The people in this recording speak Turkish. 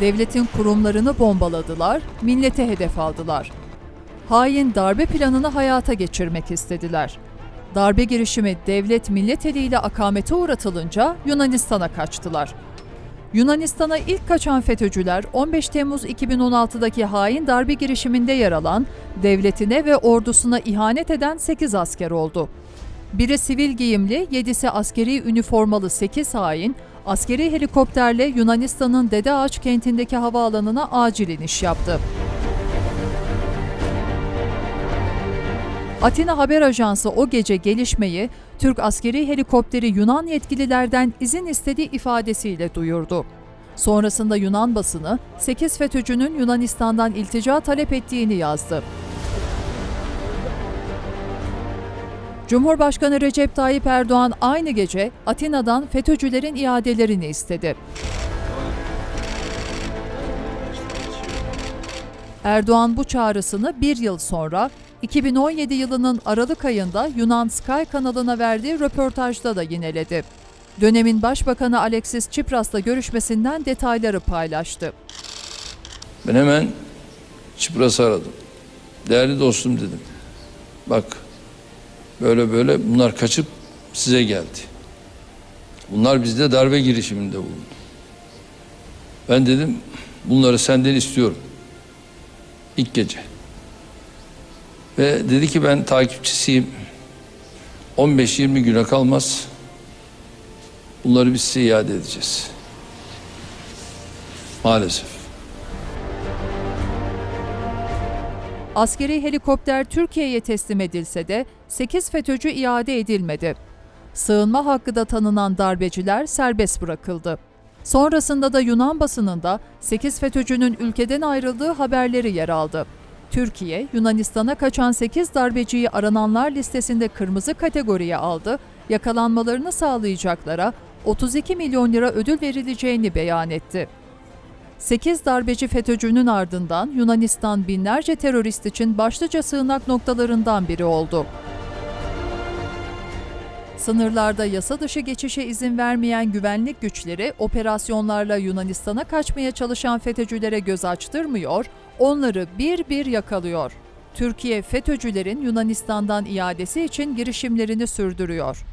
Devletin kurumlarını bombaladılar, millete hedef aldılar. Hain darbe planını hayata geçirmek istediler. Darbe girişimi devlet millet eliyle akamete uğratılınca Yunanistan'a kaçtılar. Yunanistan'a ilk kaçan FETÖ'cüler 15 Temmuz 2016'daki hain darbe girişiminde yer alan, devletine ve ordusuna ihanet eden 8 asker oldu. Biri sivil giyimli, yedisi askeri üniformalı 8 hain, askeri helikopterle Yunanistan'ın Dede Ağaç kentindeki havaalanına acil iniş yaptı. Atina Haber Ajansı o gece gelişmeyi Türk askeri helikopteri Yunan yetkililerden izin istediği ifadesiyle duyurdu. Sonrasında Yunan basını 8 FETÖ'cünün Yunanistan'dan iltica talep ettiğini yazdı. Cumhurbaşkanı Recep Tayyip Erdoğan aynı gece Atina'dan FETÖ'cülerin iadelerini istedi. Erdoğan bu çağrısını bir yıl sonra 2017 yılının Aralık ayında Yunan Sky kanalına verdiği röportajda da yineledi. Dönemin Başbakanı Alexis Tsipras'la görüşmesinden detayları paylaştı. Ben hemen Çipras'ı aradım. Değerli dostum dedim. Bak böyle böyle bunlar kaçıp size geldi. Bunlar bizde darbe girişiminde bulundu. Ben dedim bunları senden istiyorum. İlk gece. Ve dedi ki ben takipçisiyim. 15-20 güne kalmaz. Bunları biz size iade edeceğiz. Maalesef. Askeri helikopter Türkiye'ye teslim edilse de 8 FETÖ'cü iade edilmedi. Sığınma hakkı da tanınan darbeciler serbest bırakıldı. Sonrasında da Yunan basınında 8 FETÖ'cünün ülkeden ayrıldığı haberleri yer aldı. Türkiye, Yunanistan'a kaçan 8 darbeciyi arananlar listesinde kırmızı kategoriye aldı, yakalanmalarını sağlayacaklara 32 milyon lira ödül verileceğini beyan etti. 8 darbeci FETÖ'cünün ardından Yunanistan binlerce terörist için başlıca sığınak noktalarından biri oldu. Sınırlarda yasa dışı geçişe izin vermeyen güvenlik güçleri operasyonlarla Yunanistan'a kaçmaya çalışan FETÖ'cülere göz açtırmıyor, onları bir bir yakalıyor. Türkiye FETÖ'cülerin Yunanistan'dan iadesi için girişimlerini sürdürüyor.